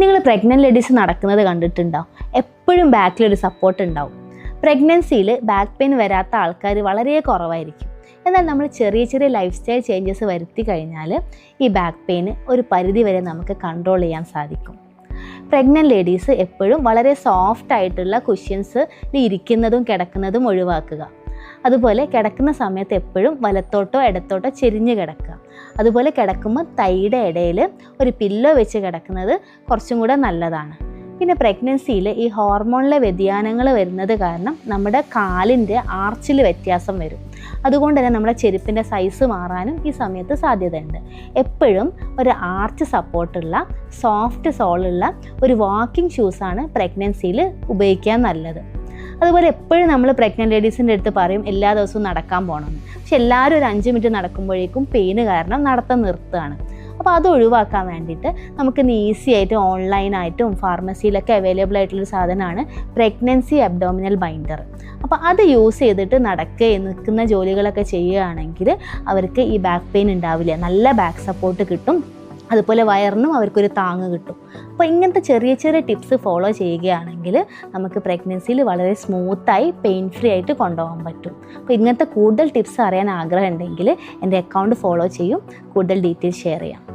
നിങ്ങൾ pregnant ladies നടക്കുന്നത് കണ്ടിട്ടുണ്ടാവും എപ്പോഴും ബാക്കിലൊരു സപ്പോർട്ട് ഉണ്ടാവും. പ്രഗ്നൻസിയിൽ ബാക്ക് പെയിൻ വരാത്ത ആൾക്കാർ വളരെ കുറവായിരിക്കും. എന്നാൽ നമ്മൾ ചെറിയ ചെറിയ ലൈഫ് സ്റ്റൈൽ ചേഞ്ചസ് വരുത്തി കഴിഞ്ഞാൽ ഈ ബാക്ക് പെയിൻ ഒരു പരിധി വരെ നമുക്ക് കൺട്രോൾ ചെയ്യാൻ സാധിക്കും. പ്രഗ്നന്റ് ലേഡീസ് എപ്പോഴും വളരെ സോഫ്റ്റ് ആയിട്ടുള്ള ക്വസ്റ്റ്യൻസ് ഇരിക്കുന്നതും കിടക്കുന്നതും ഒഴിവാക്കുക. അതുപോലെ കിടക്കുന്ന സമയത്ത് എപ്പോഴും വലത്തോട്ടോ ഇടത്തോട്ടോ ചെരിഞ്ഞ് കിടക്കുക. അതുപോലെ കിടക്കുമ്പോൾ തൈയുടെ ഇടയിൽ ഒരു പില്ലോ വെച്ച് കിടക്കുന്നത് കുറച്ചും കൂടെ നല്ലതാണ്. പിന്നെ പ്രഗ്നൻസിയിൽ ഈ ഹോർമോണിലെ വ്യതിയാനങ്ങൾ വരുന്നത് കാരണം നമ്മുടെ കാലിന്റെ ആർച്ചിൽ വ്യത്യാസം വരും. അതുകൊണ്ട് തന്നെ നമ്മുടെ ചെരുപ്പിന്റെ സൈസ് മാറാനും ഈ സമയത്ത് സാധ്യതയുണ്ട്. എപ്പോഴും ഒരു ആർച്ച് സപ്പോർട്ടുള്ള സോഫ്റ്റ് സോളുള്ള ഒരു വാക്കിംഗ് ഷൂസാണ് പ്രഗ്നൻസിയിൽ ഉപയോഗിക്കാൻ നല്ലത്. അതുപോലെ എപ്പോഴും നമ്മൾ പ്രഗ്നന്റ് ലേഡീസിന്റെ അടുത്ത് പറയും എല്ലാ ദിവസവും നടക്കാൻ പോകണമെന്ന് പക്ഷെ എല്ലാവരും ഒരു അഞ്ച് മിനിറ്റ് നടക്കുമ്പോഴേക്കും പെയിന് കാരണം നടത്തം നിർത്തുകയാണ്. അപ്പോൾ അത് ഒഴിവാക്കാൻ വേണ്ടിയിട്ട് നമുക്ക് ഈസി ആയിട്ട് ഓൺലൈനായിട്ടും ഫാർമസിയിലൊക്കെ അവൈലബിൾ ആയിട്ടുള്ളൊരു സാധനമാണ് പ്രഗ്നൻസി അബ്ഡോമിനൽ ബൈൻഡർ അപ്പോൾ അത് യൂസ് ചെയ്തിട്ട് നടക്കുക നിൽക്കുന്ന ജോലികളൊക്കെ ചെയ്യുകയാണെങ്കിൽ അവർക്ക് ഈ ബാക്ക് പെയിൻ ഉണ്ടാവില്ല. നല്ല ബാക്ക് സപ്പോർട്ട് കിട്ടും. അതുപോലെ വയറിനും അവർക്കൊരു താങ്ങ് കിട്ടും. അപ്പോൾ ഇങ്ങനത്തെ ചെറിയ ചെറിയ ടിപ്സ് ഫോളോ ചെയ്യുകയാണെങ്കിൽ നമുക്ക് പ്രഗ്നൻസിയിൽ വളരെ സ്മൂത്തായി പെയിൻ ഫ്രീ ആയിട്ട് കൊണ്ടുപോകാൻ പറ്റും. അപ്പോൾ ഇങ്ങനത്തെ കൂടുതൽ ടിപ്സ് അറിയാൻ ആഗ്രഹമുണ്ടെങ്കിൽ എന്റെ അക്കൗണ്ട് ഫോളോ ചെയ്യും. കൂടുതൽ ഡീറ്റെയിൽസ് ഷെയർ ചെയ്യാം.